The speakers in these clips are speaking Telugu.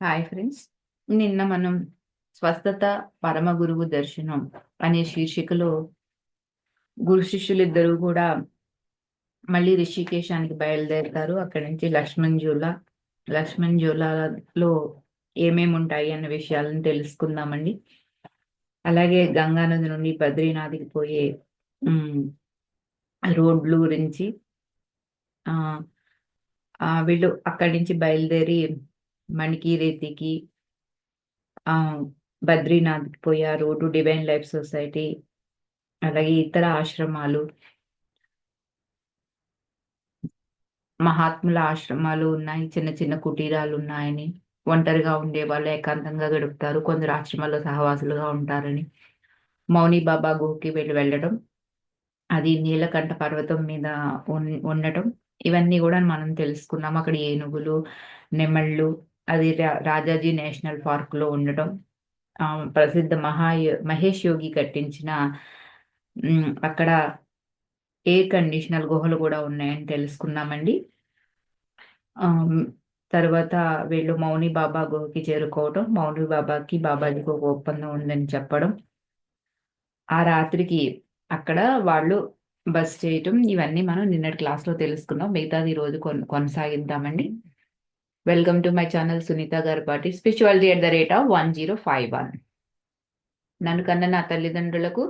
హాయ్ ఫ్రెండ్స్ నిన్న మనం స్వస్థత పరమ గురువు దర్శనం అనే శీర్షికలో గురు శిష్యులిద్దరూ కూడా మళ్ళీ రిషికేశానికి బయలుదేరుతారు. అక్కడి నుంచి లక్ష్మణ్ జూలా లక్ష్మణ్ జూలాలో ఏమేమి ఉంటాయి అన్న విషయాలను తెలుసుకుందామండి. అలాగే గంగానది నుండి బద్రీనాథ్కి పోయే రోడ్లు గురించి ఆ, వీళ్ళు అక్కడి నుంచి బయలుదేరి మణికీరేతికి ఆ బద్రీనాథ్కి పోయా రోడ్డు డివైన్ లైఫ్ సొసైటీ అలాగే ఇతర ఆశ్రమాలు మహాత్ముల ఆశ్రమాలు ఉన్నాయి చిన్న చిన్న కుటీరాలు ఉన్నాయని ఒంటరిగా ఉండే వాళ్ళు ఏకాంతంగా గడుపుతారు కొందరు ఆశ్రమాల్లో సహవాసులుగా ఉంటారని. మౌని బాబా గుహకి వెళ్ళి వెళ్ళడం అది నీలకంఠ పర్వతం మీద ఉండటం ఇవన్నీ కూడా మనం తెలుసుకున్నాం. అక్కడ ఏనుగులు నెమళ్ళు అది రా- రాజాజీ నేషనల్ పార్క్లో ఉండటం ప్రసిద్ధ మహా మహేష్ యోగి కట్టించిన అక్కడ ఎయిర్ కండిషనల్ గుహలు కూడా ఉన్నాయని తెలుసుకున్నామండి. తర్వాత వీళ్ళు మౌని బాబా గుహకి చేరుకోవటం మౌని బాబాకి బాబాజీకి ఒక ఒప్పందం ఉందని చెప్పడం. ఆ రాత్రికి అక్కడ వాళ్ళు బస్ చేయటం ఇవన్నీ మనం నిన్నటి క్లాస్లో తెలుసుకున్నాం. మిగతాది ఈ రోజు కొన్ కొనసాగిద్దామండి. Welcome to my channel Sunitha గారి spirituality at the rate of one zero five one నన్ను కన్న నా తల్లిదండ్రులకు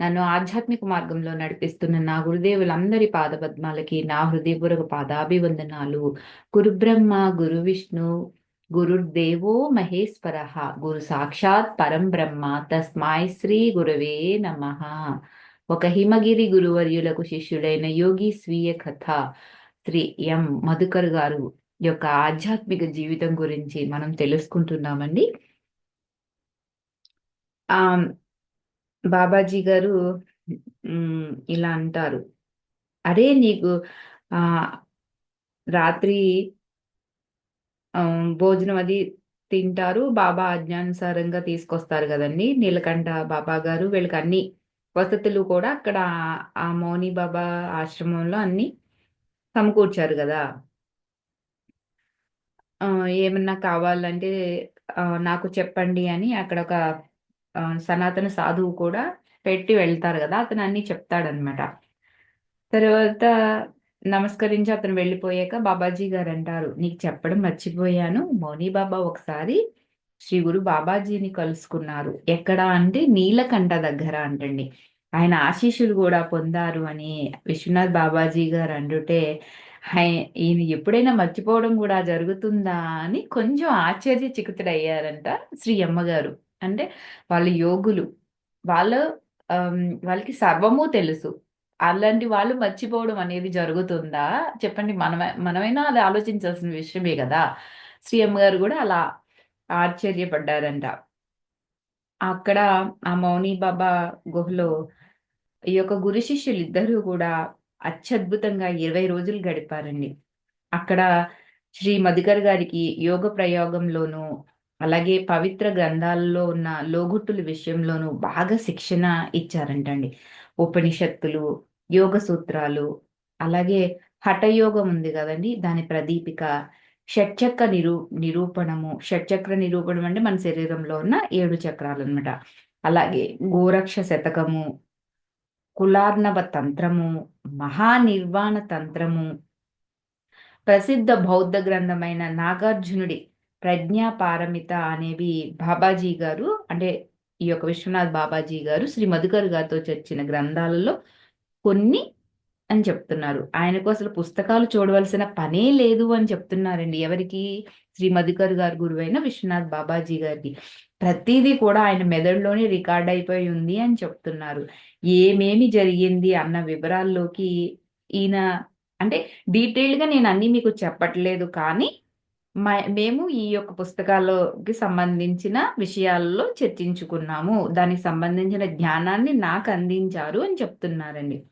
నన్ను ఆధ్యాత్మిక మార్గంలో నడిపిస్తున్న నా గురుదేవులందరి పాదపద్మాలకి నా హృదయపూర్వక పాదాభివందనాలు. గురుబ్రహ్మ గురు విష్ణు గురుర్దేవో మహేశ్వర. గురు సాక్షాత్ పరం బ్రహ్మ తస్మాయ్ శ్రీ గురవే నమ. ఒక హిమగిరి గురువర్యులకు శిష్యుడైన యోగి స్వీయ కథ శ్రీ ఎం. మధుకర్ గారు యొక్క ఆధ్యాత్మిక జీవితం గురించి మనం తెలుసుకుంటున్నామండి. ఆ బాబాజీ గారు ఇలా అంటారు. అరే నీకు ఆ రాత్రి ఆ, భోజనం అది తింటారు బాబా ఆజ్ఞానుసారంగా తీసుకొస్తారు కదండి. నీలకంఠ బాబా గారు వీళ్ళకి అన్ని వసతులు కూడా అక్కడ ఆ మౌని బాబా ఆశ్రమంలో అన్ని సమకూర్చారు కదా. ఆ, ఏమన్నా కావాలంటే నాకు చెప్పండి అని అక్కడ ఒక సనాతన సాధువు కూడా పెట్టి వెళ్తారు కదా అతను అన్ని చెప్తాడనమాట. తర్వాత నమస్కరించి అతను వెళ్ళిపోయాక బాబాజీ గారు అంటారు నీకు చెప్పడం మర్చిపోయాను మౌని బాబా ఒకసారి శ్రీ గురు బాబాజీని కలుసుకున్నారు. ఎక్కడ అంటే నీలకంఠ దగ్గర అంటండి. ఆయన ఆశీస్సులు కూడా పొందారు అని విశ్వనాథ్ బాబాజీ గారు అంటుంటే హై- ఈయన ఎప్పుడైనా మర్చిపోవడం కూడా జరుగుతుందా అని కొంచెం ఆశ్చర్య చికితుడయ్యారంట శ్రీ అమ్మగారు అంటే వాళ్ళు యోగులు. వాళ్ళు వాళ్ళకి సర్వము తెలుసు. అలాంటి వాళ్ళు మర్చిపోవడం అనేది జరుగుతుందా? చెప్పండి మనమే మనమైనా అది ఆలోచించాల్సిన విషయమే కదా. శ్రీ అమ్మగారు కూడా అలా ఆశ్చర్యపడ్డారంట. అక్కడ ఆ మౌని బాబా గుహలో ఈ యొక్క గురు శిష్యులు ఇద్దరూ కూడా అత్యద్భుతంగా ఇరవై రోజులు గడిపారండి. అక్కడ శ్రీ మధుకర్ గారికి యోగ ప్రయోగంలోనూ అలాగే పవిత్ర గ్రంథాలలో ఉన్న లోగుట్టుల విషయంలోనూ బాగా శిక్షణ ఇచ్చారంటండి. ఉపనిషత్తులు యోగ సూత్రాలు అలాగే హఠయోగం ఉంది కదండి. దాని ప్రదీపిక షట్చక్ర నిరూ నిరూపణము. షట్చక్ర నిరూపణం అంటే మన శరీరంలో ఉన్న ఏడు చక్రాలు అన్నమాట అలాగే గోరక్ష శతకము కులార్ణవ తంత్రము మహానిర్వాణ తంత్రము. ప్రసిద్ధ బౌద్ధ గ్రంథమైన నాగార్జునుడి ప్రజ్ఞాపారమిత అనేవి బాబాజీ గారు అంటే ఈ యొక్క విశ్వనాథ్ బాబాజీ గారు శ్రీ మధుకర్ గారితో చర్చిన గ్రంథాలలో కొన్ని అని చెప్తున్నారు. ఆయనకు అసలు పుస్తకాలు చూడవలసిన పనే లేదు అని చెప్తున్నారండి. ఎవరికి? శ్రీ మధుకర్ గారు గురువైన విశ్వనాథ్ బాబాజీ గారికి. ప్రతిదీ కూడా ఆయన మెదడులోనే రికార్డ్ అయిపోయి ఉంది అని చెప్తున్నారు. ఏమేమి జరిగింది అన్న వివరాల్లోకి ఈయన అంటే డీటెయిల్డ్గా నేను అన్ని మీకు చెప్పట్లేదు కానీ మ- మేము ఈ యొక్క పుస్తకాలకి సంబంధించిన విషయాల్లో చర్చించుకున్నాము. దానికి సంబంధించిన జ్ఞానాన్ని నాకు అందించారు అని చెప్తున్నారండి.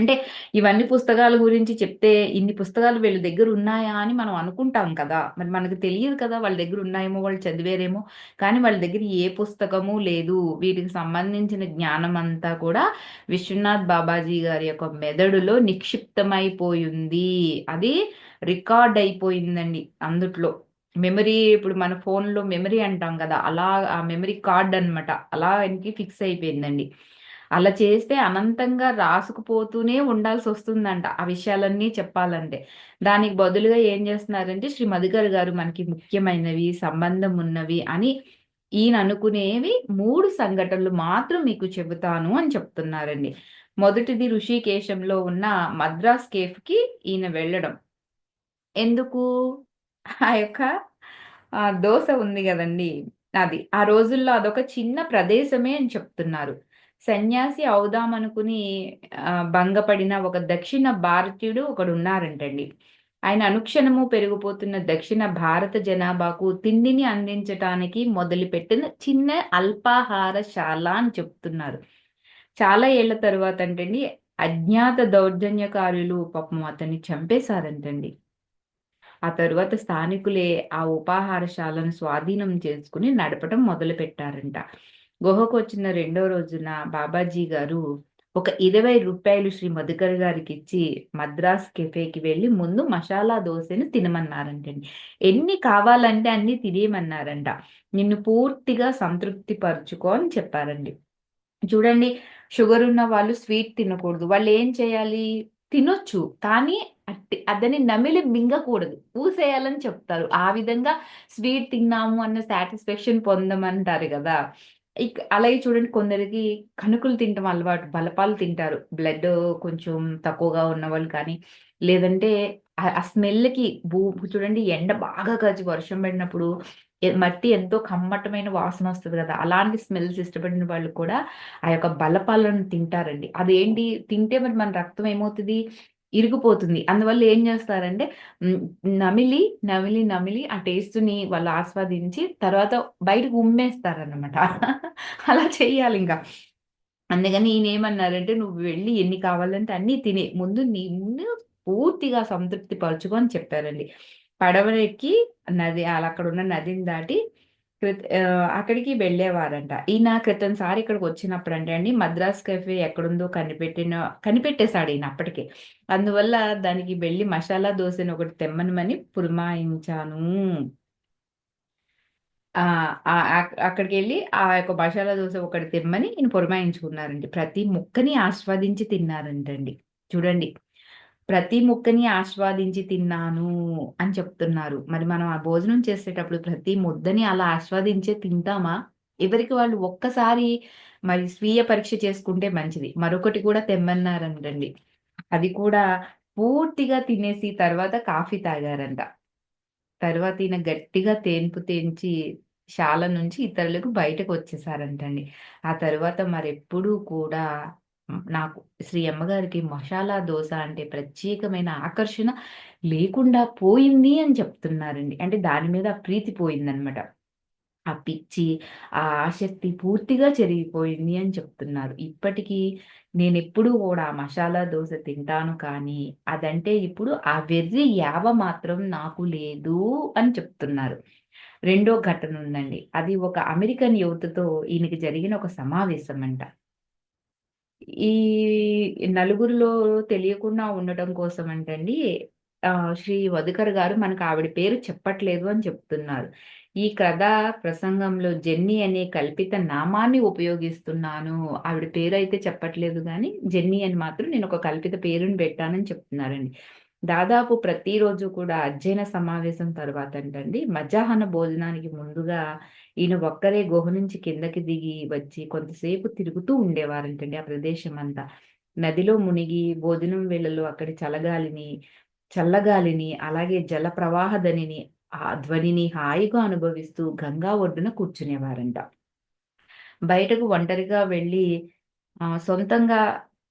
అంటే ఇవన్నీ పుస్తకాల గురించి చెప్తే ఇన్ని పుస్తకాలు వీళ్ళ దగ్గర ఉన్నాయా అని మనం అనుకుంటాం కదా మరి మనకు తెలియదు కదా వాళ్ళ దగ్గర ఉన్నాయేమో వాళ్ళు చదివారేమో కానీ వాళ్ళ దగ్గర ఏ పుస్తకము లేదు వీటికి సంబంధించిన జ్ఞానం అంతా కూడా విశ్వనాథ్ బాబాజీ గారి యొక్క మెదడులో నిక్షిప్తమైపోయింది అది రికార్డ్ అయిపోయిందండి అందుట్లో మెమరీ ఇప్పుడు మన ఫోన్‌లో మెమరీ అంటాం కదా అలా ఆ మెమరీ కార్డ్ అనమాట. అలా ఆయనకి ఫిక్స్ అయిపోయిందండి. అలా చేస్తే అనంతంగా రాసుకుపోతూనే ఉండాల్సి వస్తుందంట ఆ విషయాలన్నీ చెప్పాలంటే. దానికి బదులుగా ఏం చేస్తున్నారంటే శ్రీ మధుకర్ గారు మనకి ముఖ్యమైనవి, సంబంధం ఉన్నవి అని ఈయన అనుకునేవి మూడు సంఘటనలు మాత్రం మీకు చెబుతాను అని చెప్తున్నారండి. మొదటిది ఋషికేశంలో ఉన్న మద్రాస్ కేఫ్‌కి ఈయన వెళ్ళడం. ఎందుకు? ఆ యొక్క దోశ ఉంది కదండి అది. ఆ రోజుల్లో అదొక చిన్న ప్రదేశమే అని చెప్తున్నారు. సన్యాసి అవుదామనుకుని భంగపడిన ఒక దక్షిణ భారతీయుడు ఒకడు ఉన్నారంటండి ఆయన అనుక్షణము పెరిగిపోతున్న దక్షిణ భారత జనాభాకు తిండిని అందించటానికి మొదలుపెట్టిన చిన్న అల్పాహారశాల అని చెప్తున్నారు. చాలా ఏళ్ళ తరువాతంటండి అజ్ఞాత దౌర్జన్యకారులు పాపం అతన్ని చంపేశారంటండి. ఆ తరువాత స్థానికులే ఆ ఉపాహారశాలను స్వాధీనం చేసుకొని నడపటం మొదలుపెట్టారంట. గుహకు వచ్చిన రెండో రోజున బాబాజీ గారు ఒక ఇరవై రూపాయలు శ్రీ మధుకర్ గారికి ఇచ్చి మద్రాస్ కెఫేకి వెళ్ళి ముందు మసాలా దోసని తినమన్నారంటండి. ఎన్ని కావాలంటే అన్ని తినేయమన్నారంట. నిన్ను పూర్తిగా సంతృప్తి పరుచుకో అని చెప్పారండి. చూడండి షుగర్ ఉన్న వాళ్ళు స్వీట్ తినకూడదు. వాళ్ళు ఏం చేయాలి? తినొచ్చు. కానీ అట్టి అదని నమిలి మింగకూడదు. ఊసేయాలని చెప్తారు. ఆ విధంగా స్వీట్ తిన్నాము అన్న సాటిస్ఫాక్షన్ పొందమంటారు కదా ఇక్ అలాగే చూడండి కొందరికి కణుకులు తినటం అలవాటు. బలపాలు తింటారు. బ్లడ్ కొంచెం తక్కువగా ఉన్న వాళ్ళు కానీ, లేదంటే ఆ స్మెల్‌కి భూ చూడండి ఎండ బాగా కాచి వర్షం పడినప్పుడు మట్టి ఎంతో కమ్మటమైన వాసన వస్తుంది కదా అలాంటి స్మెల్స్ ఇష్టపడిన వాళ్ళు కూడా ఆ యొక్క బలపాలను తింటారండి. అదేంటి తింటే మరి మన రక్తం ఏమవుతది? ఇరిగిపోతుంది. అందువల్ల ఏం చేస్తారంటే నమిలి, నమిలి, నమిలి ఆ టేస్ట్‌ని వాళ్ళు ఆస్వాదించి తర్వాత బయటకు ఉమ్మేస్తారనమాట. అలా చేయాలి ఇంకా అందుకని ఈయనేమన్నారంటే, "నువ్వు వెళ్ళి ఎన్ని కావాలంటే అన్నీ తినే ముందు నిన్ను పూర్తిగా సంతృప్తి పరచుకో" అని చెప్పారండి. పడవెక్కి నది అక్కడ ఉన్న నదిని దాటి క్రిత్ అక్కడికి వెళ్ళేవారంట. ఈయన క్రితంసారి అంటే అండి మద్రాస్ కెఫే ఎక్కడుందో కనిపెట్టిన కనిపెట్టేసాడు ఈయన అప్పటికే. అందువల్ల దానికి వెళ్ళి మసాలా దోసని ఒకటి తెమ్మనమని పురమాయించాను. ఆ! వెళ్ళి ఆ యొక్క మసాలా దోస ఒకటి తెమ్మని ఈయన పురమాయించుకున్నారండి. ప్రతి ముక్కని ఆస్వాదించి తిన్నారంటండి. చూడండి. ప్రతి ముక్కని ఆస్వాదించి తిన్నాను అని చెప్తున్నారు. మరి మనం ఆ భోజనం చేసేటప్పుడు ప్రతి ముద్దని అలా ఆస్వాదించే తింటామా? ఎవరికి వాళ్ళు ఒక్కసారి మరి స్వీయ పరీక్ష చేసుకుంటే మంచిది. మరొకటి కూడా తెమ్మన్నారంటండి. అది కూడా పూర్తిగా తినేసి తర్వాత కాఫీ తాగారంట. తర్వాత ఈయన గట్టిగా తేన్పు తేంచి శాల నుంచి ఇతరులకు బయటకు వచ్చేసారంటండి ఆ తర్వాత మరెప్పుడూ కూడా నాకు శ్రీ అమ్మగారికి మసాలా దోశ అంటే ప్రత్యేకమైన ఆకర్షణ లేకుండా పోయింది అని చెప్తున్నారండి. అంటే దాని మీద ప్రీతి పోయిందనమాట. ఆ పిచ్చి, ఆ ఆసక్తి పూర్తిగా చెరిగిపోయింది అని చెప్తున్నారు. ఇప్పటికీ నేను ఎప్పుడు కూడా మసాలా దోశ తింటాను కానీ, అదంటే ఇప్పుడు ఆ వెర్రి యావ మాత్రం నాకు లేదు అని చెప్తున్నారు. రెండో ఘటన ఉందండి. అది ఒక అమెరికన్ యువతతో ఈయనకి జరిగిన ఒక సమావేశం అంట ఈ నలుగురిలో తెలియకుండా ఉండటం కోసమంటండి ఆ శ్రీ వధుకర్ గారు మనకు ఆవిడ పేరు చెప్పట్లేదు అని చెప్తున్నారు. ఈ కథ ప్రసంగంలో జెన్నీ అనే కల్పిత నామాన్ని ఉపయోగిస్తున్నాను. ఆవిడ పేరు అయితే చెప్పట్లేదు కానీ జెన్నీ అని మాత్రం నేను ఒక కల్పిత పేరుని పెట్టానని చెప్తున్నారండి. దాదాపు ప్రతిరోజు కూడా అధ్యయన సమావేశం తర్వాత అంటండి మధ్యాహ్న భోజనానికి ముందుగా ఈయన ఒక్కరే గుహ నుంచి కిందకి దిగి వచ్చి కొంతసేపు తిరుగుతూ ఉండేవారంటండి ఆ ప్రదేశమంతా. నదిలో మునిగి భోజనం వేళలో అక్కడి చలగాలిని, చల్లగాలిని, అలాగే జల ప్రవాహ ధ్వనిని ఆ ధ్వనిని హాయిగా అనుభవిస్తూ గంగా ఒడ్డున కూర్చునేవారంట. బయటకు ఒంటరిగా వెళ్ళి సొంతంగా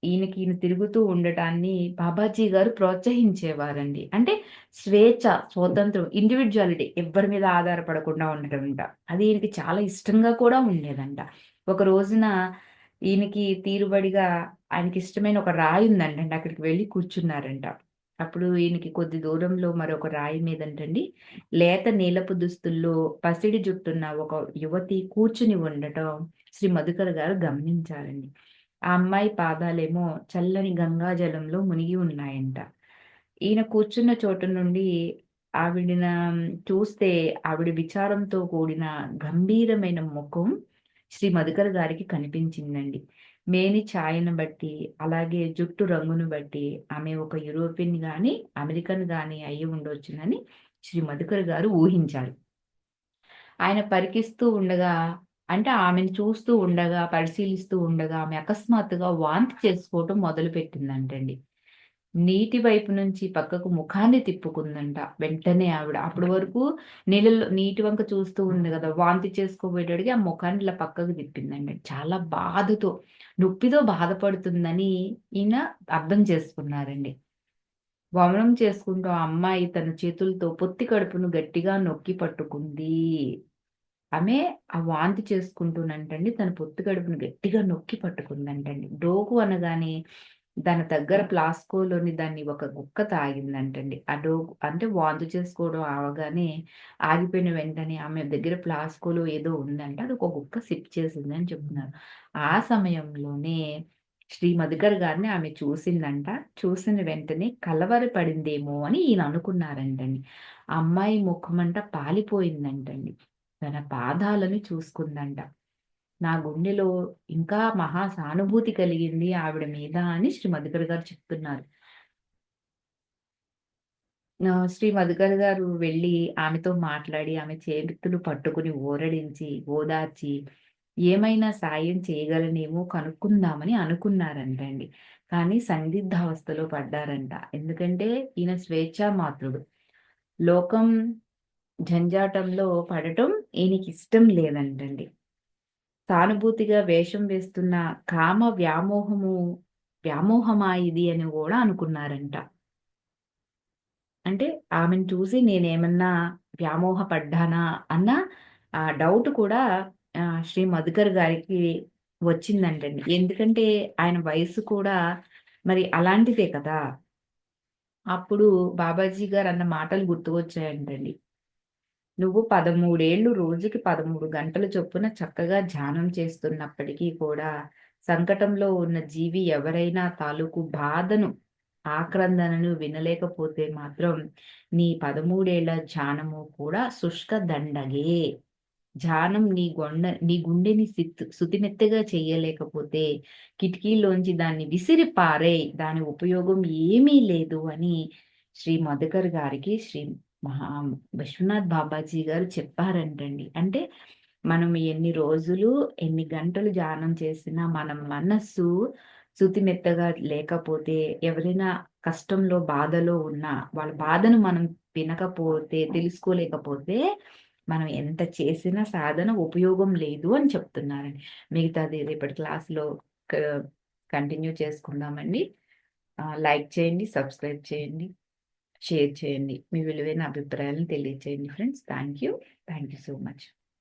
ఈయనకి ఈయన తిరుగుతూ ఉండటాన్ని బాబాజీ గారు ప్రోత్సహించేవారండి. అంటే స్వేచ్ఛ, స్వాతంత్రం, ఇండివిజువాలిటీ ఎవ్వరి మీద ఆధారపడకుండా ఉండటంట అది ఈయనకి చాలా ఇష్టంగా కూడా ఉండేదంట. ఒక రోజున ఈయనకి తీరుబడిగా ఆయనకి ఇష్టమైన ఒక రాయి ఉందంటండి. అక్కడికి వెళ్ళి కూర్చున్నారంట. అప్పుడు ఈయనకి కొద్ది దూరంలో మరొక రాయి మీదంటండి లేత నీలపు దుస్తుల్లో పసిడి జుట్టున్న ఒక యువతి కూర్చుని ఉండటం శ్రీ మధుకర్ గారు గమనించారండి. ఆ అమ్మాయి పాదాలేమో చల్లని గంగా జలంలో మునిగి ఉన్నాయంట. ఈయన కూర్చున్న చోటు నుండి ఆవిడిన చూస్తే ఆవిడ విచారంతో కూడిన గంభీరమైన ముఖం శ్రీ మధుకర్ గారికి కనిపించిందండి మేని ఛాయను బట్టి అలాగే జుట్టు రంగును బట్టి ఆమె ఒక యూరోపియన్ గాని అమెరికన్ గాని అయి ఉండొచ్చునని శ్రీ మధుకర్ గారు ఊహించారు ఆయన పరికిస్తూ ఉండగా అంటే ఆమెను చూస్తూ ఉండగా పరిశీలిస్తూ ఉండగా ఆమె అకస్మాత్తుగా వాంతి చేసుకోవటం మొదలుపెట్టిందంటండి. నీటి వైపు నుంచి పక్కకు ముఖాన్ని తిప్పుకుందంట. వెంటనే ఆవిడ అప్పటి వరకు నీళ్ళలో నీటి వంక చూస్తూ ఉంది కదా వాంతి చేసుకోబోయేటడికి ఆ ముఖాన్ని ఇలా పక్కకు తిప్పిందండి చాలా బాధతో నొప్పితో బాధపడుతుందని ఈయన అర్థం చేసుకున్నారండి. వమనం చేసుకుంటూ ఆ అమ్మాయి తన చేతులతో పొత్తి కడుపును గట్టిగా నొక్కి పట్టుకుంది. ఆమె ఆ వాంతి చేసుకుంటూనంటండి తన పొత్తు గడుపును గట్టిగా నొక్కి పట్టుకుందంటండి. డోకు అనగానే దాని దగ్గర ప్లాస్కోలోని దాన్ని ఒక గుక్క తాగిందంటండి. ఆ డోకు అంటే వాంతి చేసుకోవడం అవగానే ఆగిపోయిన వెంటనే ఆమె దగ్గర ప్లాస్కోలో ఏదో ఉందంటే అది ఒక గుక్క సిప్ చేసింది అని చెప్తున్నారు. ఆ సమయంలోనే శ్రీ మధుకర్ గారిని ఆమె చూసిందంట. చూసిన వెంటనే కలవరి పడిందేమో అని ఈయన అనుకున్నారంటండి. అమ్మాయి ముఖమంట పాలిపోయిందంటండి. తన పాదాలను చూసుకుందంట. నా గుండెలో ఇంకా మహా సానుభూతి కలిగింది ఆవిడ మీద అని శ్రీ మధుకర్ గారు చెప్తున్నారు. శ్రీ మధుకర్ గారు వెళ్ళి ఆమెతో మాట్లాడి ఆమె చేతులు పట్టుకుని ఓరడించి ఓదార్చి ఏమైనా సాయం చేయగలనేమో కనుక్కుందామని అనుకున్నారంటండి. కానీ సందిగ్ధావస్థలో పడ్డారంట. ఎందుకంటే ఈయన స్వేచ్ఛామాత్రుడు. లోకం జంజాటంలో పడటం ఈయనకి ఇష్టం లేదంటండి. సానుభూతిగా వేషం వేస్తున్న కామ వ్యామోహము వ్యామోహమా ఇది అని కూడా అనుకున్నారంట. అంటే ఆమెను చూసి నేనేమన్నా వ్యామోహపడ్డానా అన్న ఆ డౌట్ కూడా శ్రీ మధుకర్ గారికి వచ్చిందంటండి. ఎందుకంటే ఆయన వయసు కూడా మరి అలాంటిదే కదా. అప్పుడు బాబాజీ గారు అన్న మాటలు గుర్తుకొచ్చాయంటండి. నువ్వు పదమూడేళ్ళు రోజుకి పదమూడు గంటల చొప్పున చక్కగా ధ్యానం చేస్తున్నప్పటికీ కూడా సంకటంలో ఉన్న జీవి ఎవరైనా తాలూకు బాధను ఆక్రందనను వినలేకపోతే మాత్రం నీ పదమూడేళ్ళ ధ్యానము కూడా శుష్క దండగే. ధ్యానం నీ గొండ నీ గుండెని సుతిమెత్తగా చేయలేకపోతే కిటికీలోంచి దాన్ని విసిరి పారే దాని ఉపయోగం ఏమీ లేదు అని శ్రీ మధుకర్ గారికి శ్రీ మహా విశ్వనాథ్ బాబాజీ గారు చెప్పారంటండి. అంటే మనం ఎన్ని రోజులు ఎన్ని గంటలు ధ్యానం చేసినా మన మనస్సు శుతిమెత్తగా లేకపోతే ఎవరైనా కష్టంలో బాధలో ఉన్నా వాళ్ళ బాధను మనం వినకపోతే తెలుసుకోలేకపోతే మనం ఎంత చేసినా సాధన ఉపయోగం లేదు అని చెప్తున్నారండి. మిగతాది రేపటి క్లాస్లో కంటిన్యూ చేసుకుందామండి. లైక్ చేయండి సబ్స్క్రైబ్ చేయండి. షేర్ చేయండి. మీ విలువైన అభిప్రాయాలను తెలియచేయండి friends. Thank you thank you so much.